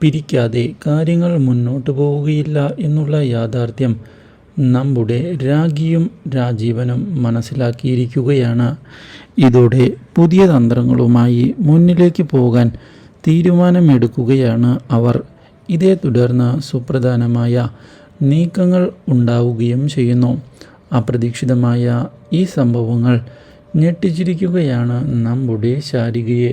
പിരിക്കാതെ കാര്യങ്ങൾ മുന്നോട്ട് പോവുകയില്ല എന്നുള്ള യാഥാർത്ഥ്യം നമ്മുടെ രാഗിയും രാജീവനും മനസ്സിലാക്കിയിരിക്കുകയാണ്. ഇതോടെ പുതിയ തന്ത്രങ്ങളുമായി മുന്നിലേക്ക് പോകാൻ തീരുമാനമെടുക്കുകയാണ് അവർ. ഇതേ തുടർന്ന് സുപ്രധാനമായ നീക്കങ്ങൾ ഉണ്ടാവുകയും ചെയ്യുന്നു. അപ്രതീക്ഷിതമായ ഈ സംഭവങ്ങൾ ഞെട്ടിച്ചിരിക്കുകയാണ് നമ്മുടെ ശാരികയെ.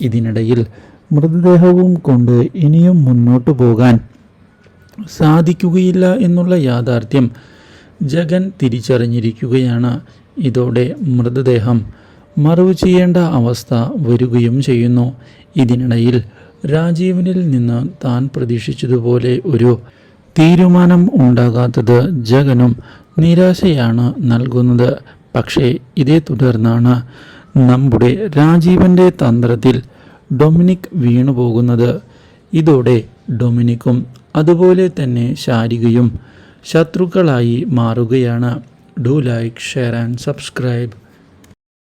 ഇതിനിടയിൽ മൃതദേഹവും കൊണ്ട് ഇനിയും മുന്നോട്ടു പോകാൻ സാധിക്കുകയില്ല എന്നുള്ള യാഥാർത്ഥ്യം ജഗൻ തിരിച്ചറിഞ്ഞിരിക്കുകയാണ്. ഇതോടെ മൃതദേഹം മറവ് ചെയ്യേണ്ട അവസ്ഥ വരികയും ചെയ്യുന്നു. ഇതിനിടയിൽ രാജീവനിൽ നിന്ന് താൻ പ്രതീക്ഷിച്ചതുപോലെ ഒരു തീരുമാനം ഉണ്ടാകാത്തത് ജഗനും നിരാശയാണ് നൽകുന്നത്. പക്ഷേ ഇതേ തുടർന്നാണ് നമ്മുടെ രാജീവന്റെ തന്ത്രത്തിൽ ഡൊമിനിക് വീണുപോകുന്നത് ഇതോടെ ഡൊമിനിക്കും അതുപോലെ തന്നെ ശാരികയും ശത്രുക്കളായി മാറുകയാണ്. Do like share and subscribe